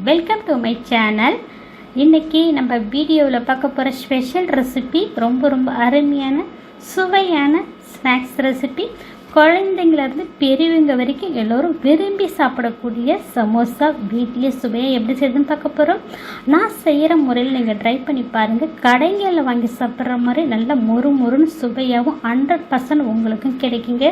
Welcome to my channel இன்றைக்கி நம்ம வீடியோவில் பார்க்க போகிற ஸ்பெஷல் ரெசிபி ரொம்ப ரொம்ப அருமையான சுவையான ஸ்நாக்ஸ் ரெசிபி குழந்தைங்கலேருந்து பெரியவங்க வரைக்கும் எல்லோரும் விரும்பி சாப்பிடக்கூடிய சமோசா வீட்டிலே சுவையாக எப்படி செய்யுதுன்னு பார்க்க போகிறோம் நான் செய்கிற முறையில் நீங்கள் ட்ரை பண்ணி பாருங்கள் கடைங்களில் வாங்கி சாப்பிட்ற மாதிரி நல்ல மொறு மொறுன்னு சுவையாகவும் ஹண்ட்ரட் பர்சன்ட் உங்களுக்கும் கிடைக்குங்க.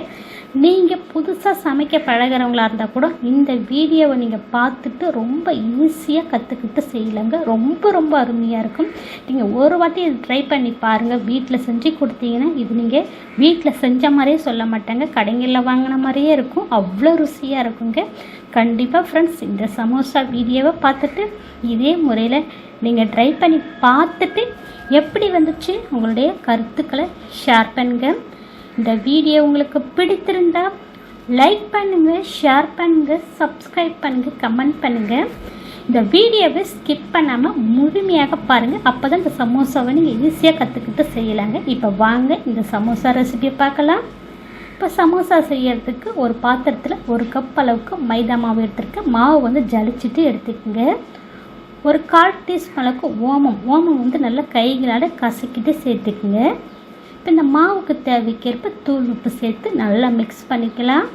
நீங்கள் புதுசாக சமைக்க பழகிறவங்களாக இருந்தால் கூட இந்த வீடியோவை நீங்கள் பார்த்துட்டு ரொம்ப ஈஸியாக கற்றுக்கிட்டு செய்யலாங்க. ரொம்ப ரொம்ப அருமையாக இருக்கும். நீங்கள் ஒரு வாட்டி இதை ட்ரை பண்ணி பாருங்கள் வீட்டில் செஞ்சு கொடுத்தீங்கன்னா இது நீங்கள் வீட்டில் செஞ்ச மாதிரியே சொல்ல மாட்டாங்க. கடைங்களில் வாங்கின மாதிரியே இருக்கும். அவ்வளோ ருசியாக இருக்குங்க. கண்டிப்பாக ஃப்ரெண்ட்ஸ் இந்த சமோசா வீடியோவை பார்த்துட்டு இதே முறையில் நீங்கள் ட்ரை பண்ணி பார்த்துட்டு எப்படி வந்துச்சு உங்களுடைய கருத்துக்களை ஷேர் பண்ணுங்க. இந்த வீடியோ உங்களுக்கு பிடித்திருந்தா லைக் பண்ணுங்கள் ஷேர் பண்ணுங்கள் சப்ஸ்கிரைப் பண்ணுங்கள் கமெண்ட் பண்ணுங்கள் இந்த வீடியோவை ஸ்கிப் பண்ணாமல் முழுமையாக பாருங்கள் அப்போ தான் இந்த சமோசாவை நீங்கள் ஈஸியாக கற்றுக்கிட்டு செய்யலாங்க. இப்போ வாங்க இந்த சமோசா ரெசிபியை பார்க்கலாம். இப்போ சமோசா செய்யறதுக்கு ஒரு பாத்திரத்தில் ஒரு கப் அளவுக்கு மைதா மாவு எடுத்துருக்கேன். மாவு வந்து ஜலிச்சுட்டு எடுத்துக்கோங்க. ஒரு கால் டீஸ்பூன் அளவுக்கு ஓமம். ஓமம் வந்து நல்லா கைகளால் கசக்கிட்டு சேர்த்துக்குங்க. இப்போ இந்த மாவுக்கு தேவைக்கேற்ப தூள் உப்பு சேர்த்து நல்லா மிக்ஸ் பண்ணிக்கலாம்.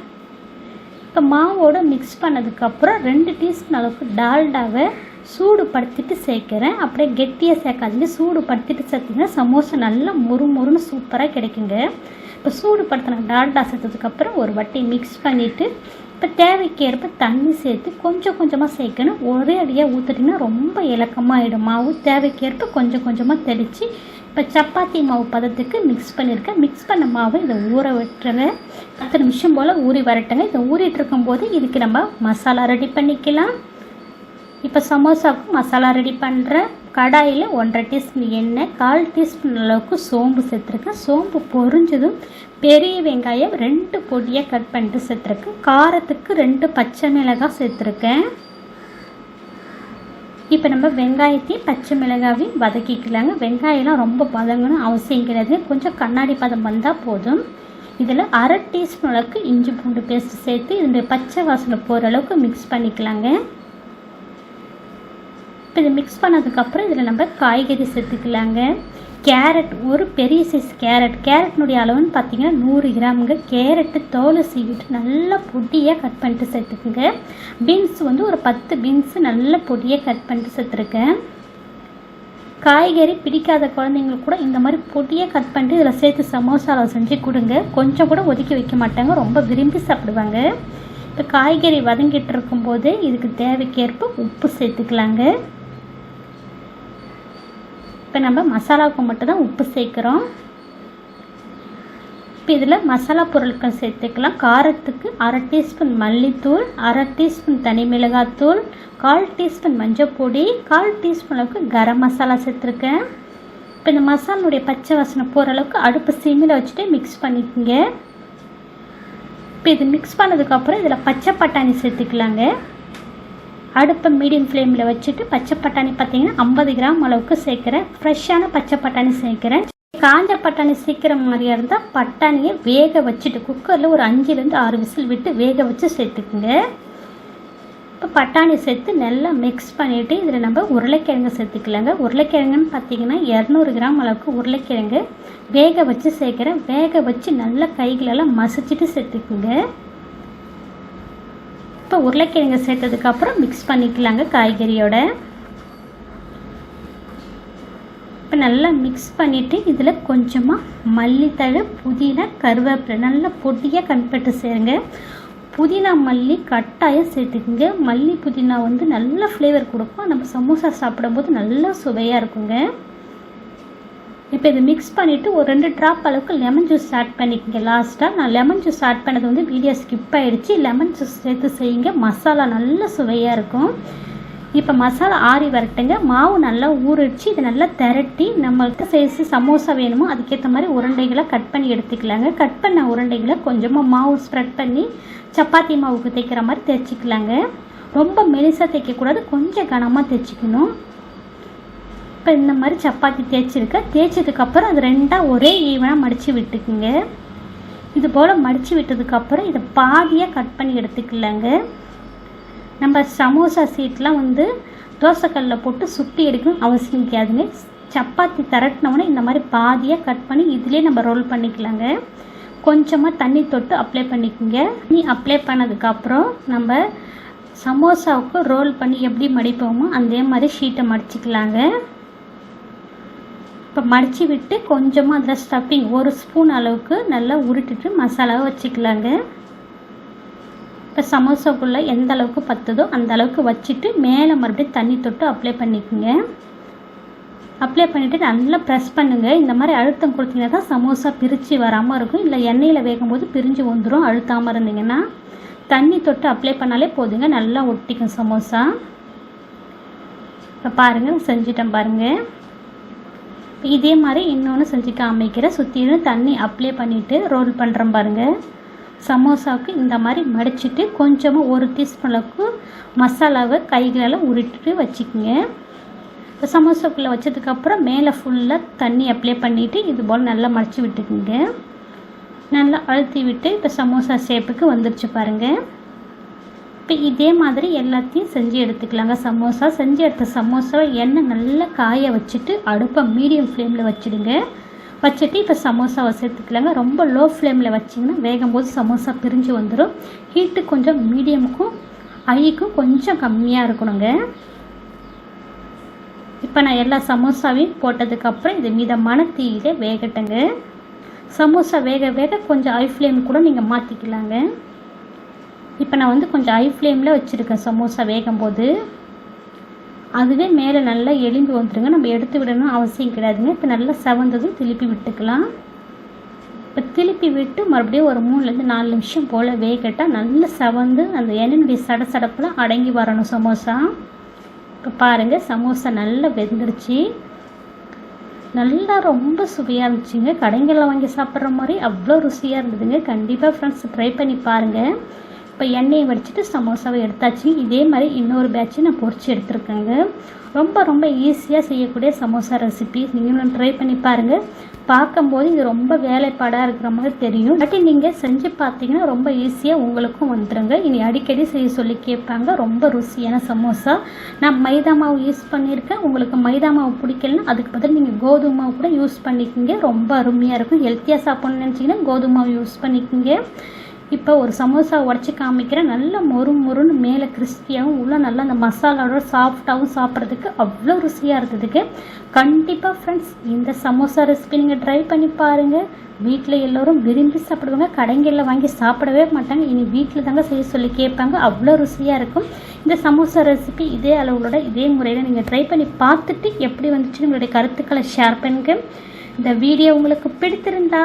இப்போ மாவோடு மிக்ஸ் பண்ணதுக்கப்புறம் ரெண்டு டீஸ்பூன் அளவுக்கு டால்டாவை சூடு படுத்திட்டு சேர்க்குறேன். அப்படியே கெட்டியாக சேர்க்காதீங்க. சூடு படுத்திட்டு சேர்த்திங்கன்னா சமோசா நல்லா மொறு மொறுன்னு சூப்பராக கிடைக்குங்க. இப்போ சூடுபடுத்தின டால்டா சேர்த்ததுக்கப்புறம் ஒரு வட்டி மிக்ஸ் பண்ணிவிட்டு இப்போ தேவைக்கேற்ப தண்ணி சேர்த்து கொஞ்சம் கொஞ்சமாக சேர்க்கணும். ஒரே அடியாக ஊற்றுட்டிங்கன்னா ரொம்ப இலக்கமாகிடும் மாவு தேவைக்கேற்ப கொஞ்சம் கொஞ்சமாக தெளித்து இப்போ சப்பாத்தி மாவு பதத்துக்கு மிக்ஸ் பண்ணியிருக்கேன் மிக்ஸ் பண்ண மாவு இதை ஊற விட்டுருங்க. பத்து நிமிஷம் போல் ஊறி வரட்டுங்க. இதை ஊறிட்டு இருக்கும்போது இதுக்கு நம்ம மசாலா ரெடி பண்ணிக்கலாம். இப்போ சமோசாவுக்கு மசாலா ரெடி பண்ணுறேன் கடாயில் ஒன்றரை டீஸ்பூன் எண்ணெய் கால் டீஸ்பூன் அளவுக்கு சோம்பு சேர்த்துருக்கேன். சோம்பு பொறிஞ்சதும் பெரிய வெங்காயம் ரெண்டு பொடியாக கட் பண்ணிட்டு சேர்த்துருக்கேன். காரத்துக்கு ரெண்டு பச்சை மிளகாய் சேர்த்துருக்கேன். இப்போ நம்ம வெங்காயத்தையும் பச்சை மிளகாவையும் வதக்கிக்கலாங்க. வெங்காயம்லாம் ரொம்ப பதங்கணும் அவசியம் கிடையாது. கொஞ்சம் கண்ணாடி பதம் வந்தால் போதும். இதில் அரை டீஸ்பூன் அளவுக்கு இஞ்சி பூண்டு பேஸ்ட் சேர்த்து இந்த பச்சை வாசனை போகிற அளவுக்கு மிக்ஸ் பண்ணிக்கலாங்க. இப்போ இதை மிக்ஸ் பண்ணதுக்கப்புறம் இதில் நம்ம காய்கறி சேர்த்துக்கலாங்க. கேரட் ஒரு பெரிய சைஸ் கேரட் கேரட்னுடைய அளவுன்னு பார்த்தீங்கன்னா நூறு கிராமுங்க. கேரட்டு தோலை சீவிட்டு நல்லா பொடியாக கட் பண்ணிட்டு சேர்த்துக்குங்க. பீன்ஸ் வந்து ஒரு பத்து பீன்ஸு நல்ல பொடியாக கட் பண்ணிட்டு சேர்த்துருக்கேன். காய்கறி பிடிக்காத குழந்தைங்களுக்கு கூட இந்த மாதிரி பொடியாக கட் பண்ணிட்டு இதில் சேர்த்து சமோசாவில் செஞ்சு கொடுங்க. கொஞ்சம் கூட ஒதுக்கி வைக்க மாட்டாங்க. ரொம்ப விரும்பி சாப்பிடுவாங்க. இப்போ காய்கறி வதங்கிட்டு இருக்கும்போது இதுக்கு தேவைக்கேற்ப உப்பு சேர்த்துக்கலாங்க. இப்போ நம்ம மசாலாவுக்கு மட்டும்தான் உப்பு சேர்க்குறோம். இப்போ இதில் மசாலா பொருட்கள் சேர்த்துக்கலாம். காரத்துக்கு அரை டீஸ்பூன் மல்லித்தூள் அரை டீஸ்பூன் தனி மிளகாத்தூள் கால் டீஸ்பூன் மஞ்சள் பொடி கால் டீஸ்பூன் அளவுக்கு கரம் மசாலா சேர்த்துருக்கேன். இப்போ இந்த மசாலாவுடைய பச்சை வாசனை போகிற அளவுக்கு அடுப்பு சிம்மில் வச்சுட்டு மிக்ஸ் பண்ணிக்கோங்க. இப்போ இது மிக்ஸ் பண்ணதுக்கப்புறம் இதில் பச்சை பட்டாணி சேர்த்துக்கலாங்க. அடுப்பை மீடியம் ஃப்ளேமில் வச்சுட்டு பச்சை பட்டாணி பார்த்தீங்கன்னா ஐம்பது கிராம் அளவுக்கு சேர்க்குறேன் ஃப்ரெஷ்ஷான பச்சை பட்டாணி சேர்க்குறேன். காஞ்ச பட்டாணி சீக்கிரம் மாதிரியா இருந்தால் பட்டாணியை வேக வச்சுட்டு குக்கரில் ஒரு அஞ்சுலேருந்து ஆறு விசில் விட்டு வேக வச்சு சேர்த்துக்குங்க. இப்போ பட்டாணி சேர்த்து நல்லா மிக்ஸ் பண்ணிவிட்டு இதில் நம்ம உருளைக்கிழங்கு சேர்த்துக்கலாங்க. உருளைக்கிழங்குன்னு பார்த்தீங்கன்னா இரநூறு கிராம் அளவுக்கு உருளைக்கிழங்கு வேக வச்சு சேர்க்குறேன். வேக வச்சு நல்லா கைகளெல்லாம் மசிச்சுட்டு சேர்த்துக்குங்க. இப்போ உருளைக்கிழங்கு சேர்த்ததுக்கப்புறம் மிக்ஸ் பண்ணிக்கலாங்க காய்கறியோட. இப்போ நல்லா மிக்ஸ் பண்ணிவிட்டு இதில் கொஞ்சமாக மல்லித்தழை புதினா கருவேப்பிலை நல்லா பொடியாக கண்பட்டு சேருங்க புதினா மல்லி கட்டாயம் சேர்த்துக்குங்க. மல்லி புதினா வந்து நல்ல ஃப்ளேவர் கொடுக்கும். நம்ம சமோசா சாப்பிடும்போது நல்லா சுவையாக இருக்குங்க. இப்போ இதை மிக்ஸ் பண்ணிவிட்டு ஒரு ரெண்டு ட்ராப் அளவுக்கு லெமன் ஜூஸ் ஆட் பண்ணிக்கோங்க. லாஸ்ட்டாக நான் லெமன் ஜூஸ் ஆட் பண்ணது வந்து வீடியோ ஸ்கிப் ஆகிடுச்சு லெமன் ஜூஸ் சேர்த்து செய்யுங்க. மசாலா நல்ல சுவையாக இருக்கும். இப்போ மசாலா ஆறி வரட்டுங்க. மாவு நல்லா ஊறிடுச்சு. இதை நல்லா திரட்டி நம்மளுக்கு சைஸு சமோசா வேணுமோ அதுக்கேற்ற மாதிரி உருண்டைகளை கட் பண்ணி எடுத்துக்கலாங்க. கட் பண்ண உருண்டைகளை கொஞ்சமாக மாவு ஸ்ப்ரெட் பண்ணி சப்பாத்தி மாவுக்கு தைக்கிற மாதிரி தைச்சிக்கலாங்க ரொம்ப மெலிசாக தைக்கக்கூடாது கொஞ்சம் கனமாக தைச்சிக்கணும் இப்போ இந்த மாதிரி சப்பாத்தி தேய்ச்சிருக்கேன் தேய்ச்சதுக்கப்புறம் அது ரெண்டாக ஒரே ஈவனாக மடித்து விட்டுக்குங்க. இது போல் மடித்து விட்டதுக்கப்புறம் இதை பாதியாக கட் பண்ணி எடுத்துக்கலாங்க. நம்ம சமோசா சீட்லாம் வந்து தோசைக்கல்லில் போட்டு சுட்டி எடுக்கணும் அவசியம் கிடையாதுங்க. சப்பாத்தி திரட்டினவுடனே இந்த மாதிரி பாதியாக கட் பண்ணி இதிலே நம்ம ரோல் பண்ணிக்கலாங்க. கொஞ்சமாக தண்ணி தொட்டு அப்ளை பண்ணிக்கோங்க. தண்ணி அப்ளை பண்ணதுக்கப்புறம் நம்ம சமோசாவுக்கு ரோல் பண்ணி எப்படி மடிப்போமோ அதே மாதிரி ஷீட்டை மடிச்சிக்கலாங்க. இப்போ மடித்து விட்டு கொஞ்சமாக அதில் ஸ்டஃபிங் ஒரு ஸ்பூன் அளவுக்கு நல்லா உருட்டுட்டு மசாலாவை வச்சுக்கலாங்க. இப்போ சமோசாக்குள்ளே எந்த அளவுக்கு பத்துதோ அந்த அளவுக்கு வச்சுட்டு மேலே மறுபடியும் தண்ணி தொட்டு அப்ளை பண்ணிக்கோங்க. அப்ளை பண்ணிவிட்டு நல்லா ப்ரெஸ் பண்ணுங்கள் இந்த மாதிரி அழுத்தம் கொடுத்தீங்கன்னா தான் சமோசா பிரித்து வராமல் இருக்கும். இல்லை எண்ணெயில் வேகும்போது பிரிஞ்சு வந்துடும் அழுத்தாமல் இருந்தீங்கன்னா. தண்ணி தொட்டு அப்ளை பண்ணாலே போதுங்க. நல்லா ஒட்டிக்கும் சமோசா. இப்போ பாருங்கள் செஞ்சிட்டேன் பாருங்கள் இதே மாதிரி இன்னொன்று செஞ்சு காமிக்கிறேன் சுற்றிலும் தண்ணி அப்ளை பண்ணிவிட்டு ரோல் பண்ணுறோம் பாருங்கள் சமோசாவுக்கு இந்த மாதிரி மடிச்சிட்டு கொஞ்சமாக ஒரு டீஸ்பூன் அளவுக்கு மசாலாவை கைகளால் உருட்டிட்டு வச்சுக்கோங்க. இப்போ சமோசாக்குள்ளே வச்சதுக்கப்புறம் மேலே ஃபுல்லாக தண்ணி அப்ளை பண்ணிவிட்டு இது போல் நல்லா மடித்து விட்டுக்குங்க. நல்லா அழுத்தி விட்டு இப்போ சமோசா ஷேப்புக்கு வந்துருச்சு பாருங்கள் இப்போ இதே மாதிரி எல்லாத்தையும் செஞ்சு எடுத்துக்கலாங்க. சமோசா செஞ்சு எடுத்த சமோசாவை எண்ணெய் நல்லா காய வச்சுட்டு அடுப்பை மீடியம் ஃப்ளேமில் வச்சுடுங்க. வச்சுட்டு இப்போ சமோசாவை சேர்த்துக்கலாங்க. ரொம்ப லோ ஃப்ளேமில் வச்சிங்கன்னா வேகும்போது சமோசா பிரிஞ்சு வந்துடும் ஹீட்டு கொஞ்சம் மீடியமுக்கும் ஐக்கும் கொஞ்சம் கம்மியாக இருக்கணுங்க. இப்போ நான் எல்லா சமோசாவையும் போட்டதுக்கப்புறம் இது மிதமான தீயிலே வேகட்டுங்க. சமோசா வேக வேக கொஞ்சம் ஐ ஃப்ளேம் கூட நீங்கள் மாற்றிக்கலாங்க இப்போ நான் வந்து கொஞ்சம் ஐ ஃப்ளேமில் வச்சுருக்கேன் சமோசா வேகும்போது. அதுவே மேலே நல்லா எலும்பி வந்துடுங்க நம்ம எடுத்து விடணும் அவசியம் கிடையாதுங்க. இப்போ நல்லா செவந்ததும் திருப்பி விட்டுக்கலாம். இப்போ திருப்பி விட்டு மறுபடியும் ஒரு மூணுலேருந்து நாலு நிமிஷம் போல் வேகட்டால் நல்லா செவந்து அந்த எண்ணெயுடைய சட சடப்பெலாம் அடங்கி வரணும் சமோசா. இப்போ பாருங்கள் சமோசா நல்லா வெந்துடுச்சு நல்லா ரொம்ப சுவையாக இருந்துச்சுங்க. கடைங்களில் வாங்கி சாப்பிட்ற மாதிரி அவ்வளோ ருசியாக இருந்ததுங்க. கண்டிப்பாக ஃப்ரெண்ட்ஸ் ட்ரை பண்ணி பாருங்கள் இப்போ எண்ணெயை வடிச்சிட்டு சமோசாவை எடுத்தாச்சு. இதே மாதிரி இன்னொரு பேட்ச்சு நான் பொறிச்சு எடுத்துருக்கேங்க. ரொம்ப ரொம்ப ஈஸியாக செய்யக்கூடிய சமோசா ரெசிபி நீங்களும் ட்ரை பண்ணி பாருங்கள் பார்க்கும்போது இது ரொம்ப வேலைப்பாடாக இருக்கிற மாதிரி தெரியும். பட் நீங்கள் செஞ்சு பார்த்தீங்கன்னா ரொம்ப ஈஸியாக உங்களுக்கும் வந்துடுங்க இனி அடிக்கடி செய்ய சொல்லி கேட்பாங்க. ரொம்ப ருசியான சமோசா. நான் மைதா மாவு யூஸ் பண்ணியிருக்கேன். உங்களுக்கு மைதா மாவு பிடிக்கலன்னா அதுக்கு பதில் நீங்கள் கோதுமை மாவு கூட யூஸ் பண்ணிக்கிங்க. ரொம்ப அருமையாக இருக்கும். ஹெல்த்தியாக சாப்பிட்ணுன்னு நினச்சிங்கன்னா கோதுமை மாவு யூஸ் பண்ணிக்கிங்க. இப்போ ஒரு சமோசா உடச்சி காமிக்கிறேன் நல்ல மொறு மொறுன்னு மேலே கிறிஸ்பியாகவும் உள்ள நல்லா அந்த மசாலாவோட சாஃப்டாகவும் சாப்பிட்றதுக்கு அவ்வளோ ருசியாக இருந்ததுக்கு. கண்டிப்பாக ஃப்ரெண்ட்ஸ் இந்த சமோசா ரெசிபி நீங்கள் ட்ரை பண்ணி பாருங்கள் வீட்டில் எல்லோரும் விரும்பி சாப்பிடுவாங்க. கடைங்களில் வாங்கி சாப்பிடவே மாட்டாங்க. இனி வீட்டில் தாங்க செய்ய சொல்லி கேட்பாங்க. அவ்வளோ ருசியாக இருக்கும். இந்த சமோசா ரெசிபி இதே அளவுகளோட இதே முறையில் நீங்கள் ட்ரை பண்ணி பார்த்துட்டு எப்படி வந்துச்சுன்னு உங்களுடைய கருத்துக்களை ஷேர் பண்ணுங்கள் இந்த வீடியோ உங்களுக்கு பிடித்திருந்தா